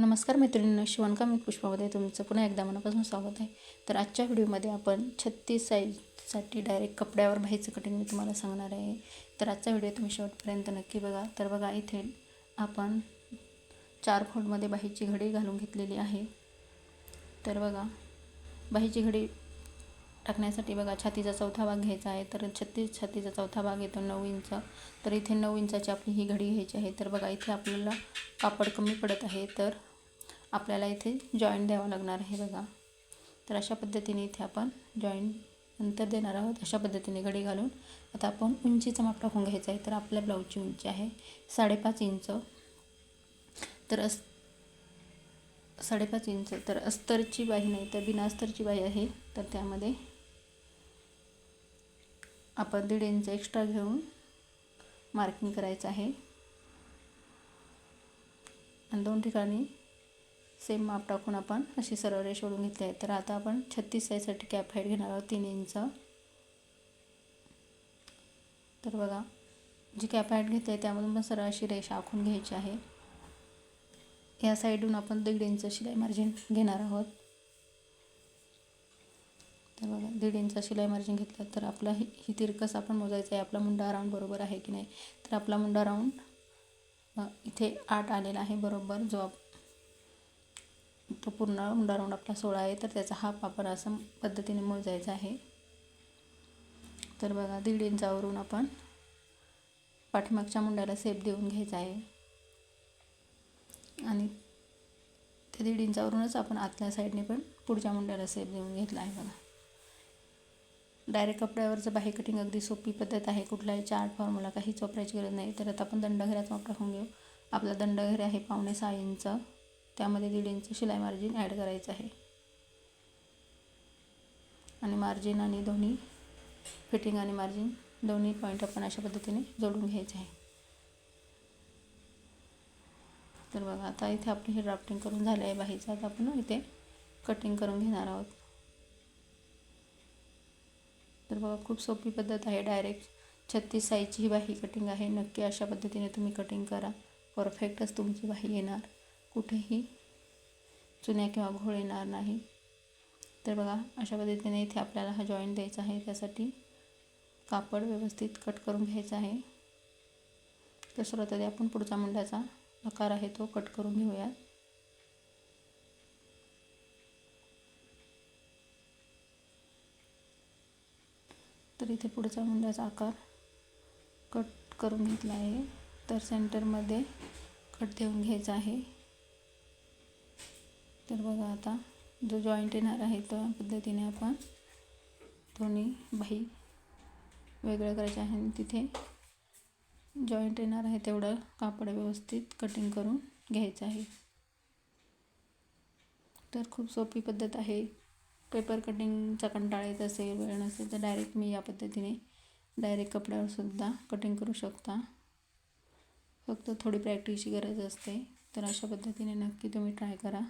नमस्कार मैत्रिणींनो शिवणकाम मी पुष्पामध्ये तुमचं पुन्हा एकदा मनापासून स्वागत आहे. तर आजच्या व्हिडिओमध्ये आपण छत्तीस साईजसाठी डायरेक्ट कपड्यावर बाहीचं कटिंग मी तुम्हाला सांगणार आहे. तर आजचा व्हिडिओ तुम्ही शेवटपर्यंत नक्की बघा. तर बघा इथे आपण चार फोल्डमध्ये बाहीची घडी घालून घेतलेली आहे. तर बघा बाहीची घडी टाकण्यासाठी बघा छातीचा चौथा भाग घ्यायचा आहे. तर छत्तीस छातीचा चौथा भाग येतो नऊ इंच. तर इथे नऊ इंचाची आपली ही घडी घ्यायची आहे. तर बघा इथे आपल्याला कापड कमी पडत आहे. तर आपल्याला इथे जॉईंट द्यावं लागणार आहे बघा. तर अशा पद्धतीने इथे आपण जॉईंट नंतर देणार आहोत. अशा पद्धतीने घडी घालून आता आपण उंचीचं माप टाकून घ्यायचं आहे. तर आपल्या ब्लाऊजची उंची आहे साडेपाच इंच. तर अस साडेपाच इंच. तर अस्तरची बाही नाही तर बिना अस्तरची बाही आहे. तर त्यामध्ये आपण दीड इंच एक्स्ट्रा घेऊन मार्किंग करायचं आहे. आणि दोन ठिकाणी सेम माप टाकून आपण अशी सरळ रेष ओढून घेतली आहे. तर आता आपण छत्तीस साईजसाठी कॅप हाईट घेणार आहोत. तीन इंच. तर बघा जी कॅप हाईट घेतली आहे त्यामधून पण सरळ अशी रेष आखून घ्यायची आहे. या साईडून आपण दीड इंच शिलाई मार्जिन घेणार आहोत. तर बघा दीड इंच शिलाई मार्जिन घेतलं तर आपला ही ही तिरकस आपण मोजायचं आहे. आपला मुंडा राऊंड बरोबर आहे की नाही? तर आपला मुंडा राऊंड इथे आठ आलेला आहे. बरोबर. जो तो पूर्ण मुंडा राऊंड आपला सोळा आहे तर त्याचा हाफ आपण असं पद्धतीने मोजायचा आहे. तर बघा दीड इंचावरून आपण पाठीमागच्या मुंड्याला सेप देऊन घ्यायचा आहे. आणि त्या दीड इंचावरूनच आपण आतल्या साईडने पण पुढच्या मुंड्याला सेप देऊन घेतला आहे बघा. डायरेक्ट कपड्यावरचं बाहे कटिंग अगदी सोपी पद्धत आहे. कुठलाही चार्ट फॉर्म्युला काहीच वापरायची गरज नाही. तर आता आपण दंडघेऱ्याचा वापर होऊन घेऊ. आपला दंडघर आहे पावणे सहा इंच. त्यामध्ये दीड इंच शिलाई मार्जिन ॲड करायचं आहे. आणि मार्जिन आणि दोन्ही फिटिंग आणि मार्जिन दोन्ही पॉईंट आपण अशा पद्धतीने जोडून घ्यायचे आहे. तर बघा आता इथे आपण हे ड्राफ्टिंग करून झाले आहे बाहीचं. आता आपण इथे कटिंग करून घेणार आहोत. तर बघा खूप सोपी पद्धत आहे. डायरेक्ट छत्तीस साईजची ही बाही कटिंग आहे. नक्की अशा पद्धतीने तुम्ही कटिंग करा. परफेक्टच तुमची बाही येणार. कुठेही चुन्या किंवा घोळ येणार नाही. तर बघा अशा पद्धतीने इथे आपल्याला हा जॉईंट द्यायचा आहे. त्यासाठी कापड व्यवस्थित कट करून घ्यायचा आहे. तर सर्वात आधी आपण पुढचा मुंड्याचा आकार आहे तो कट करून घेऊयात. तर इथे पुढचा मुंड्याचा आकार कट करून घेतला आहे. तर सेंटरमध्ये कट देऊन घ्यायचा आहे. तर बघा आता जो जॉईंट येणार आहे त्या पद्धतीने आपण दोन्ही बाही वेगळं करायचे आहे. आणि तिथे जॉईंट येणार आहे तेवढं कापड व्यवस्थित कटिंग करून घ्यायचं आहे. तर खूप सोपी पद्धत आहे. पेपर कटिंगचा कंटाळा येत असेल वेळ नसेल तर डायरेक्ट मी या पद्धतीने डायरेक्ट कपड्यावरसुद्धा कटिंग करू शकता. फक्त थोडी प्रॅक्टिसची गरज असते. तर अशा पद्धतीने नक्की तुम्ही ट्राय करा.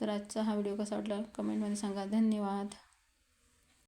तर आजचा हा व्हिडिओ कसा वाटला? कमेंटमध्ये सांगा. धन्यवाद.